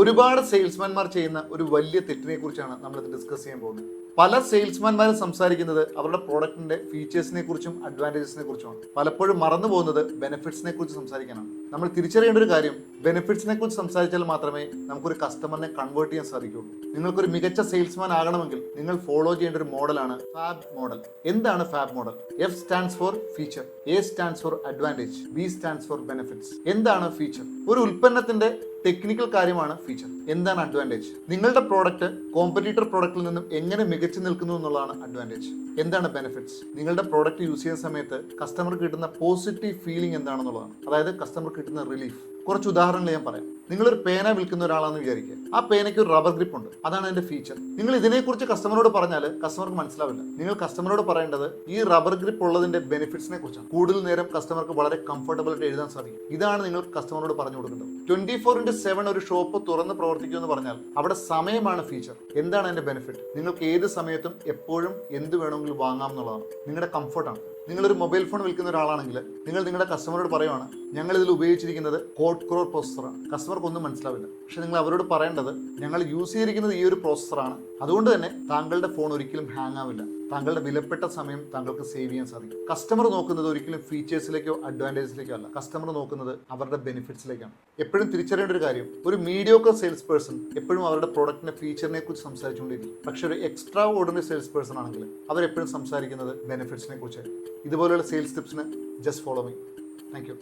ഒരുപാട് സെയിൽസ്മാൻമാർ ചെയ്യുന്ന ഒരു വലിയ തെറ്റിനെ കുറിച്ചാണ് നമ്മൾ ഡിസ്കസ് ചെയ്യാൻ പോകുന്നത്. പല സെയിൽസ്മാൻമാരും സംസാരിക്കുന്നത് അവരുടെ പ്രോഡക്റ്റിന്റെ ഫീച്ചേഴ്സിനെ കുറിച്ചും അഡ്വാന്റേജസിനെ കുറിച്ചുമാണ്. പലപ്പോഴും മറന്നു പോകുന്നത് ബെനിഫിറ്റ്സിനെ കുറിച്ച് സംസാരിക്കാനാണ്. നമ്മൾ തിരിച്ചറിയേണ്ട ഒരു കാര്യം ബെനിഫിറ്റ്സിനെ കുറിച്ച് സംസാരിച്ചാൽ മാത്രമേ നമുക്കൊരു കസ്റ്റമറിനെ കൺവേർട്ട് ചെയ്യാൻ സാധിക്കുള്ളൂ നിങ്ങൾക്കൊരു മികച്ച സെയിൽസ്മാൻ ആകണമെങ്കിൽ നിങ്ങൾ ഫോളോ ചെയ്യേണ്ട ഒരു മോഡലാണ് ഫാബ് മോഡൽ എന്താണ് FAB model F stands for feature A stands for advantage B stands for benefits എന്താണ് ഫീച്ചർ ഒരു ഉൽപ്പന്നത്തിന്റെ ടെക്നിക്കൽ കാര്യമാണ് ഫീച്ചർ എന്താണ് അഡ്വാന്റേജ് നിങ്ങളുടെ പ്രോഡക്റ്റ് കോമ്പറ്റീറ്റർ പ്രോഡക്റ്റിൽ നിന്നും എങ്ങനെ മികച്ചു നിൽക്കുന്നു എന്നുള്ളതാണ് അഡ്വാന്റേജ് എന്താണ് ബെനിഫിറ്റ്സ് നിങ്ങളുടെ പ്രോഡക്റ്റ് യൂസ് ചെയ്യുന്ന സമയത്ത് കസ്റ്റമർക്ക് കിട്ടുന്ന പോസിറ്റീവ് ഫീലിംഗ് എന്താണെന്നുള്ളതാണ്. അതായത് കസ്റ്റമർക്ക് കിട്ടുന്ന റിലീഫ് കുറച്ച് ഉദാഹരണങ്ങൾ ഞാൻ പറയാം. നിങ്ങളൊരു പേന വിൽക്കുന്ന ഒരാളാണെന്ന് വിചാരിക്കുക. ആ പേനയ്ക്ക് ഒരു റബ്ബർ ഗ്രിപ്പ് ഉണ്ട്. അതാണ് അതിന്റെ ഫീച്ചർ നിങ്ങൾ ഇതിനെക്കുറിച്ച് കസ്റ്റമറോട് പറഞ്ഞാൽ കസ്റ്റമർക്ക് മനസ്സിലാവില്ല. നിങ്ങൾ കസ്റ്റമറോട് പറയേണ്ടത് ഈ റബ്ബർ ഗ്രിപ്പ് ഉള്ളതിന്റെ ബെനിഫിറ്റ്സിനെ കുറിച്ചാണ്. കൂടുതൽ നേരം കസ്റ്റമർക്ക് വളരെ കംഫർട്ടബിൾ ആയിട്ട് എഴുതാൻ സാധിക്കും. ഇതാണ് നിങ്ങൾ കസ്റ്റമറോട് പറഞ്ഞു കൊടുക്കേണ്ടത്. ട്വന്റി ഫോർ ഇന്റു സെവൻ ഒരു ഷോപ്പ് തുറന്ന് പ്രവർത്തിക്കുമെന്ന് പറഞ്ഞാൽ അവിടെ സമയമാണ് ഫീച്ചർ എന്താണ് അതിന്റെ ബെനിഫിറ്റ് നിങ്ങൾക്ക് ഏത് സമയത്തും എപ്പോഴും എന്ത് വേണമെങ്കിലും വാങ്ങാം എന്നുള്ളതാണ്. നിങ്ങളുടെ കംഫർട്ടാണ് നിങ്ങളൊരു മൊബൈൽ ഫോൺ വിൽക്കുന്ന ഒരാളാണെങ്കിൽ നിങ്ങൾ നിങ്ങളുടെ കസ്റ്റമറോട് പറയുവാണ് ഞങ്ങൾ ഇതിൽ ഉപയോഗിച്ചിരിക്കുന്നത് കോഡ് ക്രോർ പ്രോസസ്സറാണ് കസ്റ്റമർക്ക് ഒന്നും മനസ്സിലാവില്ല. പക്ഷെ നിങ്ങൾ അവരോട് പറയേണ്ടത് ഞങ്ങൾ യൂസ് ചെയ്തിരിക്കുന്നത് ഈ ഒരു പ്രോസസ്സറാണ് അതുകൊണ്ട് തന്നെ താങ്കളുടെ ഫോൺ ഒരിക്കലും ഹാങ് ആവില്ല. താങ്കളുടെ വിലപ്പെട്ട സമയം താങ്കൾക്ക് സേവ് ചെയ്യാൻ സാധിക്കും. കസ്റ്റമർ നോക്കുന്നത് ഒരിക്കലും ഫീച്ചേഴ്സിലേക്കോ അഡ്വാന്റേജിലേക്കോ അല്ല. കസ്റ്റമർ നോക്കുന്നത് അവരുടെ ബെനിഫിറ്റ്സിലേക്കാണ് എപ്പോഴും തിരിച്ചറിയേണ്ട ഒരു കാര്യം ഒരു മീഡിയോക്കർ സെയിൽസ് പേഴ്സൺ എപ്പോഴും അവരുടെ പ്രോഡക്റ്റിന്റെ ഫീച്ചറിനെ കുറിച്ച് സംസാരിച്ചുകൊണ്ടിരിക്കും. പക്ഷെ ഒരു എക്സ്ട്രാ ഓർഡിനറി സെയിൽസ് പേഴ്സൺ ആണെങ്കിൽ അവരെപ്പോഴും സംസാരിക്കുന്നത് ബെനിഫിറ്റ്സിനെ കുറിച്ചായിരിക്കും. ഇതുപോലെയുള്ള sales ടിപ്സിന് just follow me thank you